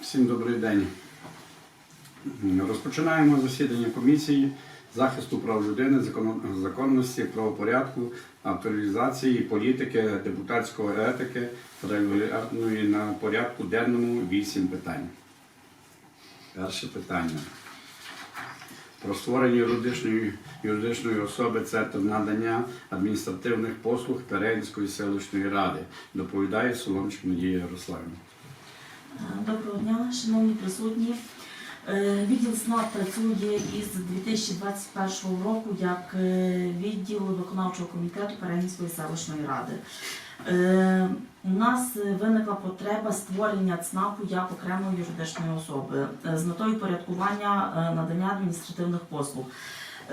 Всім добрий день. Розпочинаємо засідання комісії захисту прав людини, законності, правопорядку, авторизації, політики, депутатської етики регулярної на порядку денному вісім питань. Перше питання. Про створення юридичної, юридичної особи Центр надання адміністративних послуг Перенської селищної ради. Доповідає Соломчик Надія Ярославівна. Дня, шановні присутні. Е, Відділ СНАП працює із 2021 року як е, відділ виконавчого комітету Перегінської селищної ради. Е, У нас виникла потреба створення ЦНАПу як окремої юридичної особи з метою порядкування надання адміністративних послуг.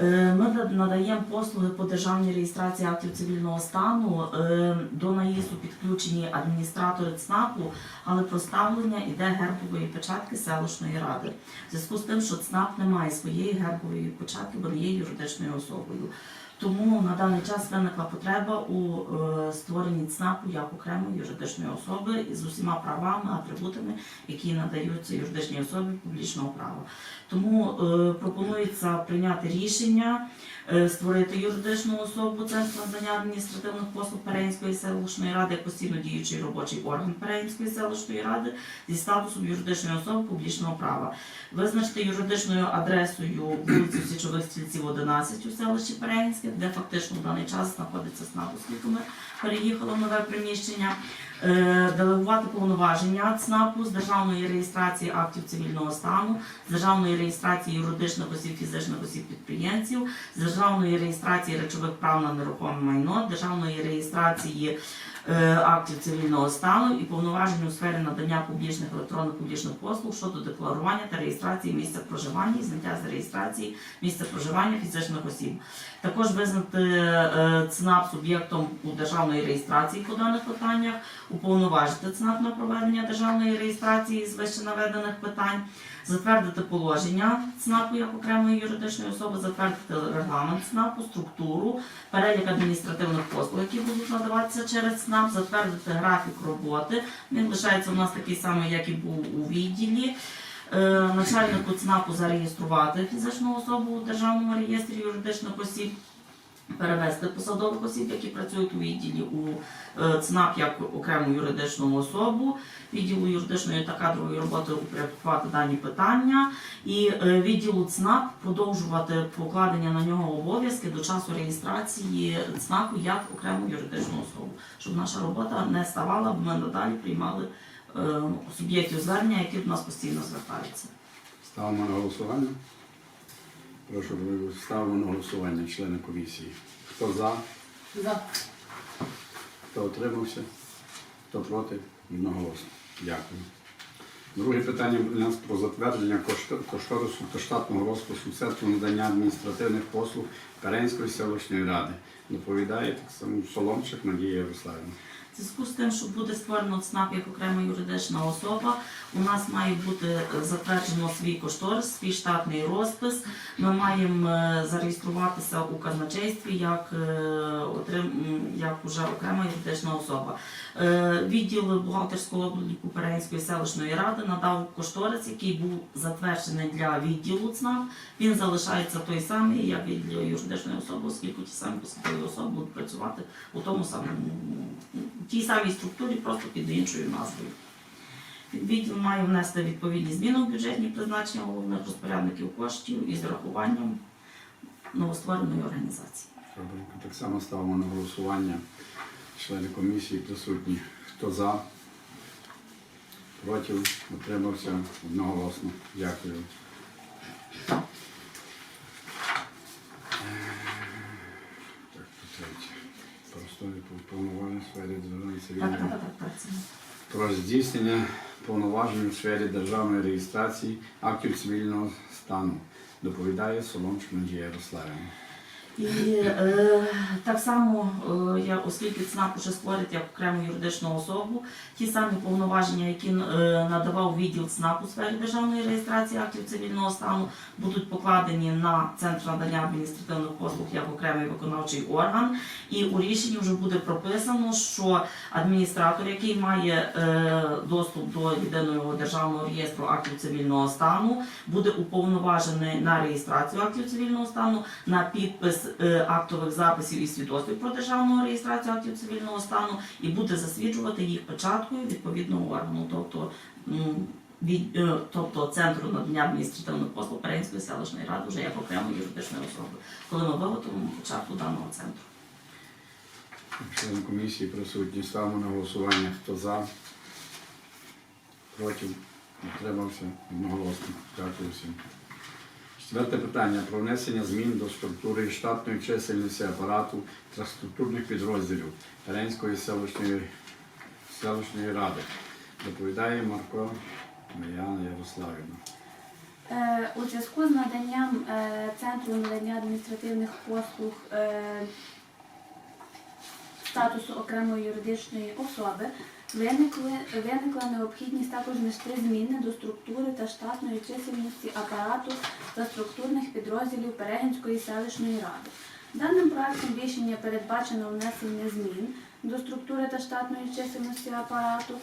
Е, Ми надаємо послуги по державній реєстрації актів цивільного стану. Е, До наїзду підключені адміністратори ЦНАПу, але проставлення іде гербової печатки селищної ради. В зв'язку з тим, що ЦНАП не має своєї гербової печатки, бо не є юридичною особою. Тому на даний час виникла потреба у е, створенні ЦНАПу як окремої юридичної особи з усіма правами, атрибутами, які надаються юридичній особі публічного права. Тому е, пропонується прийняти рішення створити юридичну особу Центр надання адміністративних послуг Переїнської селищної ради постійно діючий робочий орган Переїнської селищної ради зі статусом юридичної особи публічного права. Визначити юридичною адресою вулицю Січових стільців 11 у селищі Переїнське, де фактично в даний час знаходиться СНАП, оскільки ми нове приміщення. Е, Делегувати повноваження ЦНАПу з державної реєстрації актів цивільного стану, з державної реєстрації юридичних осіб, фізичних осіб підприємців, з державної реєстрації речових прав на нерухоме майно, державної реєстрації актів цивільного стану і повноважень у сфері надання публічних електронних публічних послуг щодо декларування та реєстрації місця проживання і зняття з реєстрації місця проживання фізичних осіб. Також визнати е, ЦНАП суб'єктом у державної реєстрації по даних питаннях, уповноважити ЦНАП на проведення державної реєстрації з вище наведених питань, затвердити положення ЦНАПу як окремої юридичної особи, затвердити регламент ЦНАПу, структуру, перелік адміністративних послуг, які будуть надаватися через ЦНАП, затвердити графік роботи. Він лишається у нас такий самий, як і був у відділі. Е, Начальнику ЦНАПу зареєструвати фізичну особу у державному реєстрі юридичних осіб, перевести посадових осіб, які працюють у відділі у е, ЦНАП як окрему юридичну особу, відділу юридичної та кадрової роботи упорядкувати дані питання, і е, відділу ЦНАП продовжувати покладення на нього обов'язки до часу реєстрації ЦНАПу як окрему юридичну особу, щоб наша робота не ставала, бо ми надалі приймали е, суб'єктів звернення, які до нас постійно звертаються. Ставимо на голосування. Прошу ставимо на голосування члени комісії. Хто за, За. хто отримався, хто проти, одноголосно. Дякую. Друге питання у нас про затвердження кошт- кошторису та штатного розпису Центру надання адміністративних послуг Каренської селищної ради. Доповідає так само Соломчик Надія Ярославівна. В зв'язку з тим, що буде створено ЦНАП як окрема юридична особа, у нас має бути е, затверджено свій кошторис, свій штатний розпис. Ми маємо е, зареєструватися у казначействі як, е, як уже окрема юридична особа. Відділ бухгалтерського обліку Переїнської селищної ради надав кошторис, який був затверджений для відділу ЦНАП. Він залишається той самий, як і юридичної особи, оскільки ті самі посадові особи будуть працювати у тому самому тій самій структурі, просто під іншою назвою. Відділ має внести відповідні зміни в бюджетні призначення головних розпорядників коштів із врахуванням новоствореної організації. Так само ставимо на голосування члени комісії присутні. Хто за, проти, утримався одноголосно. Дякую. Так, по третє. Простої повноважень у сфері державної цивільної. Про здійснення повноважень у сфері державної реєстрації актів цивільного стану. Доповідає Соломчик Надія Ярославівна. І е, так само, е, оскільки ЦНАП уже створить як окрему юридичну особу, ті самі повноваження, які е, надавав відділ ЦНАП у сфері державної реєстрації актів цивільного стану, будуть покладені на центр надання адміністративних послуг як окремий виконавчий орган. І у рішенні вже буде прописано, що адміністратор, який має е, доступ до єдиного державного реєстру актів цивільного стану, буде уповноважений на реєстрацію актів цивільного стану, на підпис е, актових записів і свідоцтв про державну реєстрацію актів цивільного стану і буде засвідчувати їх печаткою відповідного органу, тобто. Від, е, тобто центру надання адміністративних послуг Перенської селищної ради вже як окремої юридичної особи, коли ми виготовимо початку даного центру. Член комісії присутні. Ставимо на голосування. Хто за? Проти? Утримався? Одноголосно. Дякую всім. Четверте питання про внесення змін до структури штатної чисельності апарату та підрозділів Теренської селищної, селищної ради. Доповідає Марко Мар'яна Ярославівна. Е, У зв'язку з наданням е, Центру надання адміністративних послуг е, статусу окремої юридичної особи виникли, виникла необхідність також внести зміни до структури та штатної чисельності апарату та структурних підрозділів Перегінської селищної ради. Даним проектом рішення передбачено внесення змін до структури та штатної чисельності апарату.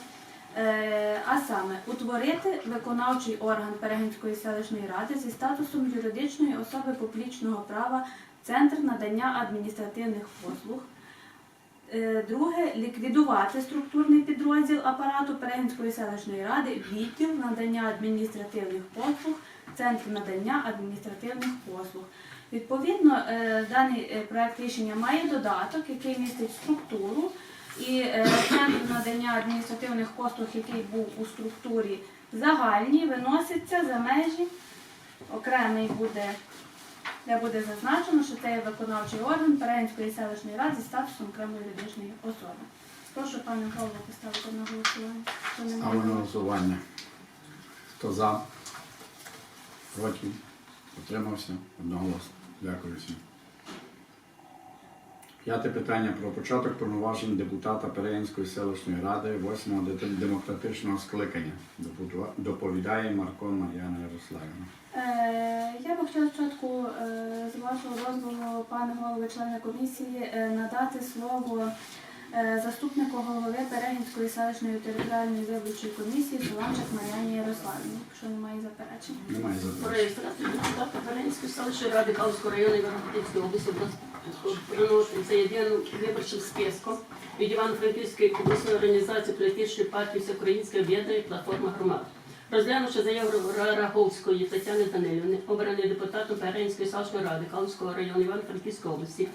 Е, А саме утворити виконавчий орган Перегінської селищної ради зі статусом юридичної особи публічного права Центр надання адміністративних послуг. Е, Друге ліквідувати структурний підрозділ апарату Перегінської селищної ради відділ надання адміністративних послуг, Центр надання адміністративних послуг. Відповідно, е, даний е, проект рішення має додаток, який містить структуру. І центр надання адміністративних послуг, який був у структурі загальній, виноситься за межі. Окремий буде, де буде зазначено, що це є виконавчий орган Перегінської селищної ради зі статусом окремої юридичної особи. Прошу пане голову поставити на голосування. Хто не має на голосу. голосування. Хто за? Проти? Утримався? Одноголосно. Дякую всім. П'яте питання про початок повноважень депутата Переїнської селищної ради 8-го демократичного скликання. Доповідає Марко Мар'яна Ярославівна. Е, Я би хотіла вашого дозволу, пане голови, члени комісії, е, надати слово е, заступнику голови Перегінської селищної територіальної виборчої комісії Соланчик Мар'яні Ярославівні, якщо немає заперечень. Немає заперечень. депутата Беренської селищної ради Калського району Івано-Франківської області приноситься єдиним виборчим списком від Івано-Франківської обласної організації політичної партії Всеукраїнської об'єднання платформа громад. Розглянувши заяву Раговської Тетяни Данилівни, обраний депутатом Перенської селищної ради Калмського району Івано-Франківської області,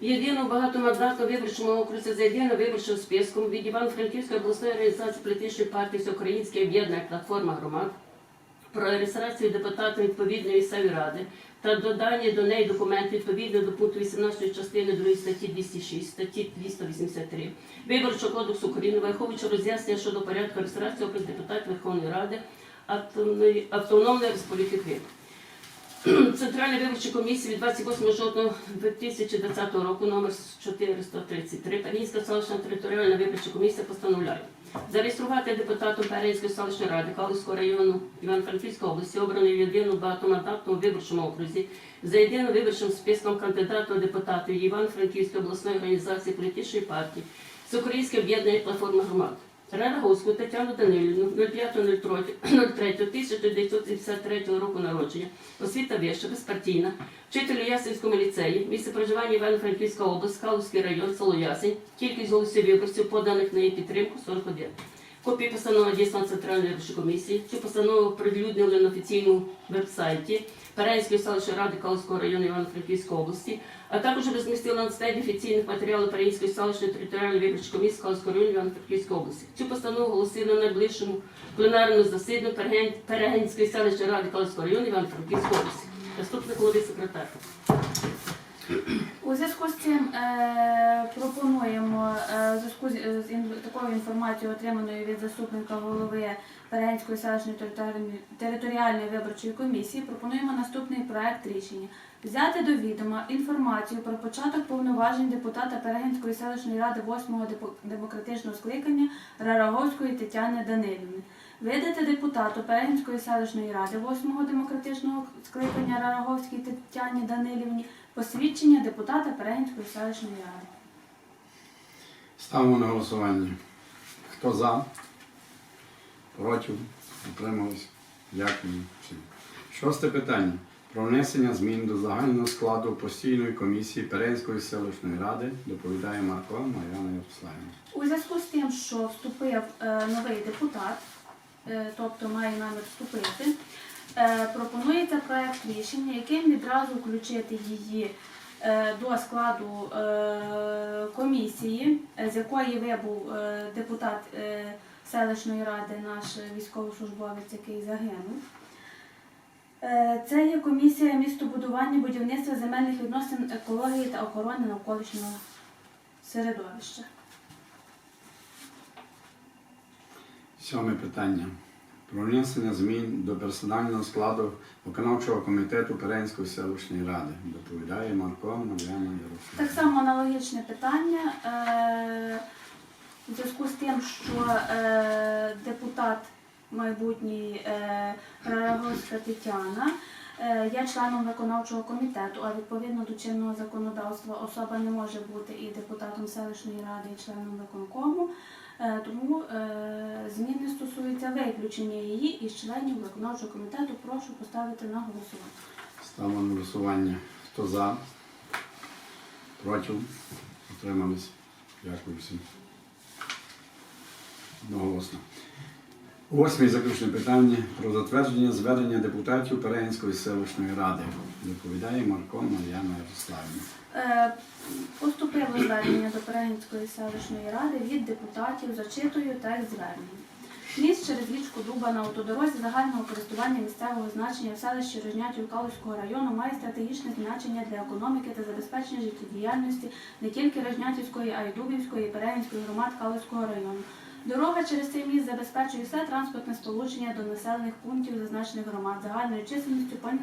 Єдину багатомандатну виборчому окрузі за єдиним виборчим списком від Івано-Франківської обласної організації політичної партії Всеукраїнське об'єднання платформа громад про реєстрацію депутата відповідної ради та додання до неї документи відповідно до пункту 18 частини 2 статті 206, статті 283 Виборчого кодексу України, враховуючи роз'яснення щодо порядку реєстрації опис депутатів Верховної Ради Автономної Республіки Крим. Центральної виборчої комісії від 28 жовтня 2020 року номер 433 Перінська селищна територіальна виборча комісія постановляє зареєструвати депутатом Перенської селищної ради Калицького району Івано-Франківської області, обраної в єдиному багатомандатному виборчому окрузі, за єдиним виборчим списком кандидата у депутати Івано-Франківської обласної організації політичної партії Всеукраїнське об'єднання платформа громад. Радаговську Тетяну Данилівну 05.03.1973 року народження, освіта вища, безпартійна, вчителю Ясенському ліцеї, місце проживання Івано-Франківська область, Калузький район, село Ясень, кількість голосів виборців, поданих на її підтримку 41. Копії постанови дійсно Центральної виборчої комісії. Цю постанову оприлюднили на офіційному веб-сайті Перенської селищної ради Калузького району Івано-Франківської області, а також розмістила на сайті офіційних матеріалів Перенської селищної територіальної виборчої комісії Калузького району Івано-Франківської області. Цю постанову оголосили на найближчому пленарному засіданні Переген- Перегінської селищної ради Калузького району Івано-Франківської області. Наступний голови секретар. У зв'язку з цим е, пропонуємо е, зв'язку з, такою інформацією, отриманою від заступника голови Перегенської селищної територіальної- виборчої комісії, пропонуємо наступний проект рішення. Взяти до відома інформацію про початок повноважень депутата Перегінської селищної ради 8-го демократичного скликання Рараговської Тетяни Данилівни. Видати депутату Перегінської селищної ради 8-го демократичного скликання Рараговській Тетяні Данилівні посвідчення депутата Перегінської селищної ради. Ставимо на голосування. Хто за? Проти? Утримались? Дякую всім. Шосте питання. Про внесення змін до загального складу постійної комісії Перенської селищної ради доповідає Марко Мар'яна Ярославівна. У зв'язку з тим, що вступив е, новий депутат, тобто має намір вступити, е, пропонується проект рішення, яким відразу включити її е, до складу е, комісії, е, з якої вибув е, депутат е, селищної ради, наш військовослужбовець, який загинув. Е, Це є комісія містобудування, будівництва земельних відносин, екології та охорони навколишнього середовища. Сьоме питання. Про внесення змін до персонального складу виконавчого комітету Перенської селищної ради. Доповідає Марко Мар'яна Ярославівна. Так само аналогічне питання. Е, У зв'язку з тим, що е, депутат майбутній е, Тетяна е, є членом виконавчого комітету, а відповідно до чинного законодавства особа не може бути і депутатом селищної ради, і членом виконкому. Тому стосуються виключення її із членів виконавчого комітету. Прошу поставити на голосування. Ставимо на голосування. Хто за? Проти? Утримались? Дякую всім. Одноголосно. Восьме заключне питання про затвердження зведення депутатів Перегінської селищної ради. Доповідає Марко Мар'яна Ярославівна. Е, Поступило звернення до Перегінської селищної ради від депутатів. Зачитую текст звернення. Міст через річку Дуба на автодорозі загального користування місцевого значення в селищі Рожнятів Калузького району має стратегічне значення для економіки та забезпечення життєдіяльності не тільки Рожнятівської, а й Дубівської і Перегінської громад Калузького району. Дорога через цей міст забезпечує все транспортне сполучення до населених пунктів зазначених громад загальною чисельністю понад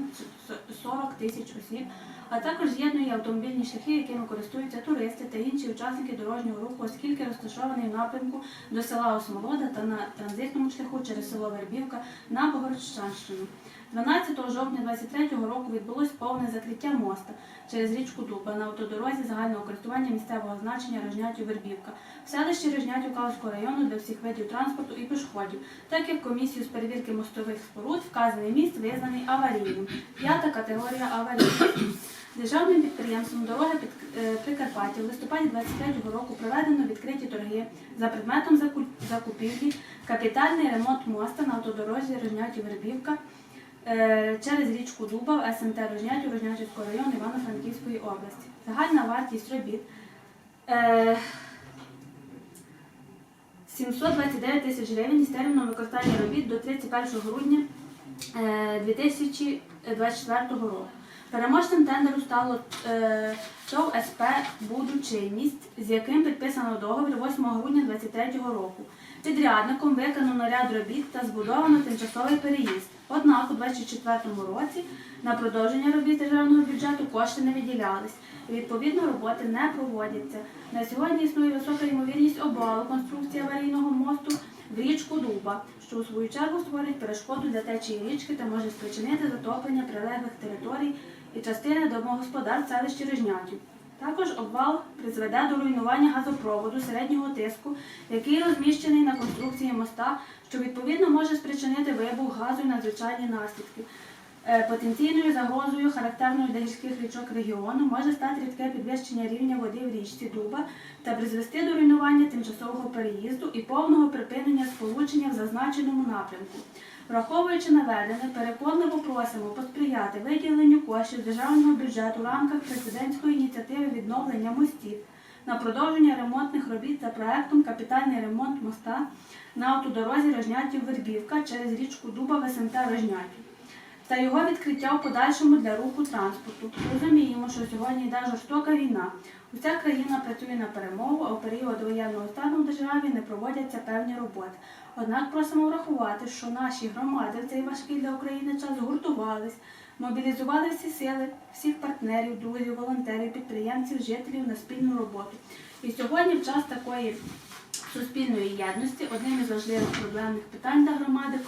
40 тисяч осіб, а також з'єднує автомобільні шляхи, якими користуються туристи та інші учасники дорожнього руху, оскільки розташований в напрямку до села Осмолода та на транзитному шляху через село Вербівка на Богородчанщину. 12 жовтня 23 року відбулось повне закриття моста через річку Дуба на автодорозі загального користування місцевого значення Рожнятів Вербівка в селищі Рожнятів Калузького району для всіх видів транспорту і пішоходів, так як комісію з перевірки мостових споруд вказаний міст визнаний аварійним. П'ята категорія аварійності. Державним підприємством дороги е, Прикарпаття в листопаді 23 року проведено відкриті торги за предметом закупівлі капітальний ремонт моста на автодорозі Рожнятів Вербівка е, через річку Дуба в СМТ Рожнятів Рожнятівського району Івано-Франківської області. Загальна вартість робіт е, 729 тисяч гривень з терміном використання робіт до 31 грудня е, 2024 року. Переможцем тендеру стало е, ТОВ СП «Буду чинність», з яким підписано договір 8 грудня 2023 року. Підрядником виконано ряд робіт та збудовано тимчасовий переїзд. Однак у 2024 році на продовження робіт державного бюджету кошти не виділялись. Відповідно, роботи не проводяться. На сьогодні існує висока ймовірність обвалу конструкції аварійного мосту в річку Дуба, що у свою чергу створить перешкоду для течії річки та може спричинити затоплення прилеглих територій і частини домогосподарств селищі Рижнятів. Також обвал призведе до руйнування газопроводу середнього тиску, який розміщений на конструкції моста, що відповідно може спричинити вибух газу і надзвичайні наслідки. Е, Потенційною загрозою, характерною для гірських річок регіону, може стати рідке підвищення рівня води в річці Дуба та призвести до руйнування тимчасового переїзду і повного припинення сполучення в зазначеному напрямку. Враховуючи наведене, переконливо просимо посприяти виділенню коштів державного бюджету в рамках президентської ініціативи відновлення мостів на продовження ремонтних робіт за проектом Капітальний ремонт моста на автодорозі Рожнятів Вербівка через річку Дуба в СМТ Рожнятів. та його відкриття в подальшому для руху транспорту. Розуміємо, що сьогодні йде жорстока війна. Уся країна працює на перемогу, а у період воєнного стану в державі не проводяться певні роботи. Однак просимо врахувати, що наші громади в цей важкий для України час згуртувались, мобілізували всі сили, всіх партнерів, друзів, волонтерів, підприємців, жителів на спільну роботу. І сьогодні, в час такої суспільної єдності, одним із важливих проблемних питань для громади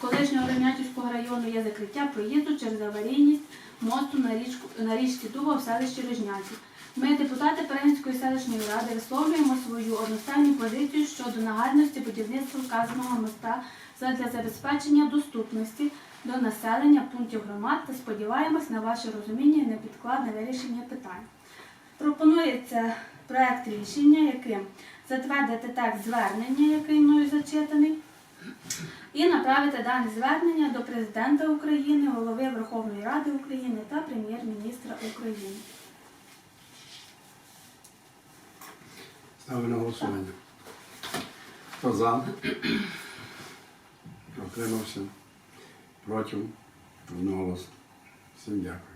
колишнього Рівнятівського району є закриття проїзду через аварійність мосту на, річку, на річці Дуба в селищі Рижнятів. Ми, депутати Перенської селищної ради, висловлюємо свою одностайну позицію щодо нагальності будівництва вказаного моста задля забезпечення доступності до населення пунктів громад та сподіваємось на ваше розуміння і непідкладне вирішення питань. Пропонується проект рішення, яким затвердити текст звернення, який мною зачитаний, і направити дане звернення до президента України, голови Верховної Ради України та прем'єр-міністра України. Ставлю на голосування. Хто за? Отримався. Проти? Одноголосно. Всім дякую.